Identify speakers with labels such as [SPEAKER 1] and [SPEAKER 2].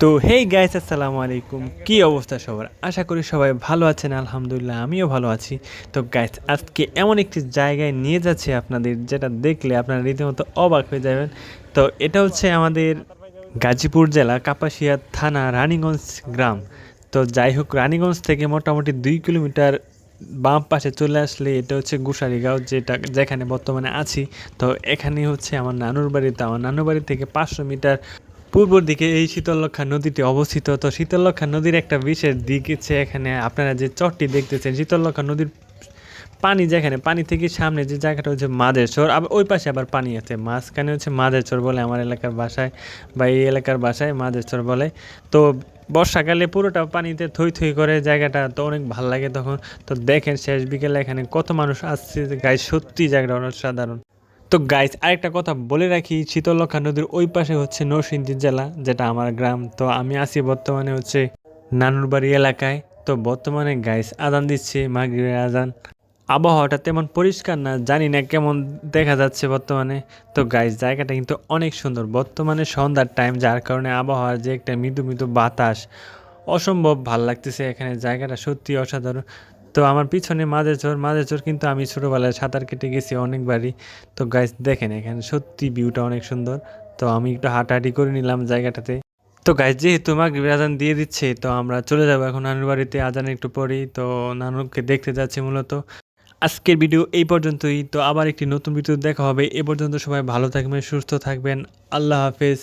[SPEAKER 1] তো hey guys আসসালামু আলাইকুম। কি অবস্থা সবার? আশা করি সবাই ভালো আছেন, আলহামদুলিল্লাহ, আমিও ভালো আছি। তো গাইস আজকে এমন একটি জায়গায় নিয়ে যাচ্ছে আপনাদের, যেটা দেখলে আপনারা রীতিমতো অবাক হয়ে যাবেন। তো এটা হচ্ছে আমাদের গাজীপুর জেলা, কাপাসিয়া থানা, রানীগঞ্জ গ্রাম। তো যাই হোক, রানীগঞ্জ থেকে মোটামুটি দুই কিলোমিটার বাম পাশে চলে আসলে এটা হচ্ছে গুসারিগাঁও, যেটা যেখানে বর্তমানে আছি। তো এখানে হচ্ছে আমার নানুর বাড়িতে আমার নানুর বাড়ি থেকে পাঁচশো মিটার পূর্ব দিকে এই শীতলক্ষা নদীটি অবস্থিত। তো শীতলক্ষা নদীর একটা বিশেষ দিক হচ্ছে এখানে আপনারা যে চটটি দেখতেছেন শীতলক্ষা নদীর পানি যেখানে, পানি থেকে সামনে যে জায়গাটা হচ্ছে মাদেরচর, আবার ওই পাশে আবার পানি আছে। মাঝখানে হচ্ছে মাদেরচর বলে আমার এলাকার ভাষায় বা এই এলাকার ভাষায় মাদেরচর বলে। তো বর্ষাকালে পুরোটা পানিতে থই থই করে জায়গাটা তো অনেক ভালো লাগে তখন। তো দেখেন শেষ বিকেলে এখানে কত মানুষ আসছে গাই সত্যি জায়গাটা অসাধারণ। তো গাইস, আরেকটা কথা বলে রাখি শীতলক্ষা নদীর ওই পাশে হচ্ছে নরসিংদী জেলা, যেটা আমার গ্রাম। তো আমি আছি বর্তমানে হচ্ছে নানুরবাড়ি এলাকায়। তো বর্তমানে গাইস, আদান দিচ্ছে মাগরিবের আজান আবহাওয়াটা তেমন পরিষ্কার না, জানি না কেমন দেখা যাচ্ছে বর্তমানে। তো গাইস জায়গাটা কিন্তু অনেক সুন্দর। বর্তমানে সন্ধ্যার টাইম যার কারণে আবহাওয়ার যে একটা মৃদু মৃদু বাতাস, অসম্ভব ভালো লাগতেছে এখানে। জায়গাটা সত্যি অসাধারণ। তো আমার পিছনে মাঝের চর মাঝের চর কিন্তু আমি ছোটোবেলায় সাঁতার কেটে গেছি অনেকবারই। তো গাইস দেখেন এখানে সত্যি ভিউটা অনেক সুন্দর। তো আমি একটু হাঁটাহাঁটি করে নিলাম জায়গাটাতে। তো গাইস যেহেতু মাগরিবের আজান দিয়ে দিচ্ছে, তো আমরা চলে যাব এখন নানুর বাড়িতে। আজান একটু পরেই, তো নানুকে দেখতে যাচ্ছি মূলত। আজকের ভিডিও এই পর্যন্তই। তো আবার একটি নতুন ভিডিও দেখা হবে। এ পর্যন্ত সবাই ভালো থাকবেন, সুস্থ থাকবেন। আল্লাহ হাফেজ।